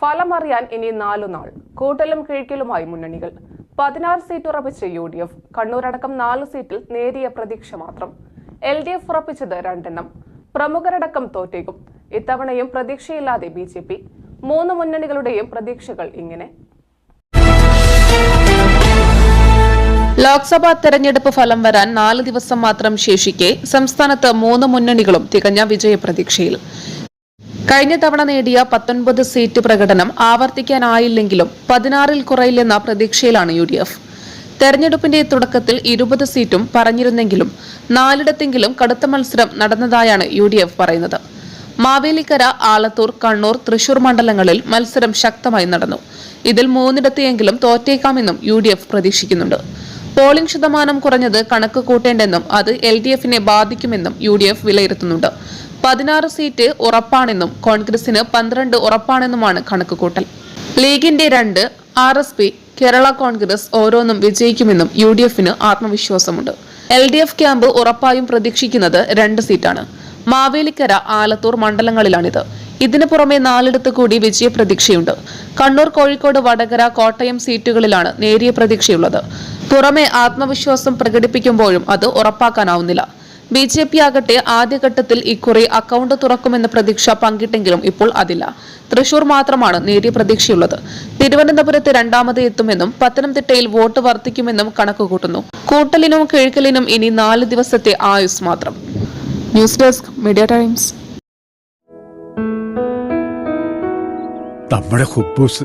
ഫലമറിയാൻ ഇനി നാലു നാൾ. കൂട്ടലും കിഴക്കലുമായി മുന്നണികൾ. പതിനാറ് സീറ്റ് ഉറപ്പിച്ച യു ഡി എഫ് കണ്ണൂരടക്കം നാല് സീറ്റിൽ നേരിയ പ്രതീക്ഷ മാത്രം. എൽ ഡി എഫ് ഉറപ്പിച്ചത് രണ്ടെണ്ണം. പ്രമുഖരടക്കം തോറ്റേക്കും. ഇത്തവണയും പ്രതീക്ഷയില്ലാതെ ബി ജെ പി മൂന്ന് മുന്നണികളുടെയും പ്രതീക്ഷകൾ ഇങ്ങനെ. ലോക്സഭാ തെരഞ്ഞെടുപ്പ് ഫലം വരാൻ നാല് ദിവസം മാത്രം ശേഷിക്കെ സംസ്ഥാനത്ത് മൂന്ന് മുന്നണികളും തികഞ്ഞ വിജയപ്രതീക്ഷയിൽ. കഴിഞ്ഞ തവണ നേടിയ പത്തൊൻപത് സീറ്റ് പ്രകടനം ആവർത്തിക്കാനായില്ലെങ്കിലും പതിനാറിൽ കുറയില്ലെന്ന പ്രതീക്ഷയിലാണ് യു ഡി എഫ്. തെരഞ്ഞെടുപ്പിന്റെ തുടക്കത്തിൽ ഇരുപത് സീറ്റും പറഞ്ഞിരുന്നെങ്കിലും നാലിടത്തെങ്കിലും കടുത്ത മത്സരം നടന്നതായാണ് യു ഡി എഫ് പറയുന്നത്. മാവേലിക്കര ആലത്തൂർ കണ്ണൂർ തൃശൂർ മണ്ഡലങ്ങളിൽ മത്സരം ശക്തമായി നടന്നു. ഇതിൽ മൂന്നിടത്തെയെങ്കിലും തോറ്റേക്കാമെന്നും യു ഡി എഫ് പ്രതീക്ഷിക്കുന്നുണ്ട്. പോളിംഗ് ശതമാനം കുറഞ്ഞത് കണക്ക് കൂട്ടേണ്ടെന്നും അത് എൽ ഡി എഫിനെ ബാധിക്കുമെന്നും യു ഡി എഫ് വിലയിരുത്തുന്നുണ്ട്. പതിനാറ് സീറ്റ് ഉറപ്പാണെന്നും കോൺഗ്രസിന് പന്ത്രണ്ട് ഉറപ്പാണെന്നുമാണ് കണക്ക് കൂട്ടൽ. ലീഗിന്റെ രണ്ട് R S P Kerala Congress ഓരോന്നും വിജയിക്കുമെന്നും യു ഡി എഫിന് ആത്മവിശ്വാസമുണ്ട്. എൽ ഡി എഫ് ക്യാമ്പ് ഉറപ്പായും പ്രതീക്ഷിക്കുന്നത് രണ്ട് സീറ്റാണ്. മാവേലിക്കര ആലത്തൂർ മണ്ഡലങ്ങളിലാണിത്. ഇതിനു പുറമെ നാലിടത്ത് കൂടി വിജയപ്രതീക്ഷയുണ്ട്. കണ്ണൂർ കോഴിക്കോട് വടകര കോട്ടയം സീറ്റുകളിലാണ് നേരിയ പ്രതീക്ഷയുള്ളത്. പുറമെ ആത്മവിശ്വാസം പ്രകടിപ്പിക്കുമ്പോഴും അത് ഉറപ്പാക്കാനാവുന്നില്ല. ബി ജെ പി ആകട്ടെ ആദ്യഘട്ടത്തിൽ ഇക്കുറി അക്കൗണ്ട് തുറക്കുമെന്ന പ്രതീക്ഷ പങ്കിട്ടെങ്കിലും ഇപ്പോൾ അതില്ല. തൃശൂർ മാത്രമാണ് നേരിയ പ്രതീക്ഷയുള്ളത്. തിരുവനന്തപുരത്ത് രണ്ടാമത് എത്തുമെന്നും പത്തനംതിട്ടയിൽ വോട്ട് വർദ്ധിക്കുമെന്നും കണക്കുകൂട്ടുന്നു. കൂട്ടലിനും കിഴക്കലിനും ഇനി നാല് ദിവസത്തെ ആയുസ് മാത്രം. News Desk Media Times. നമ്മുടെ കുബൂസ്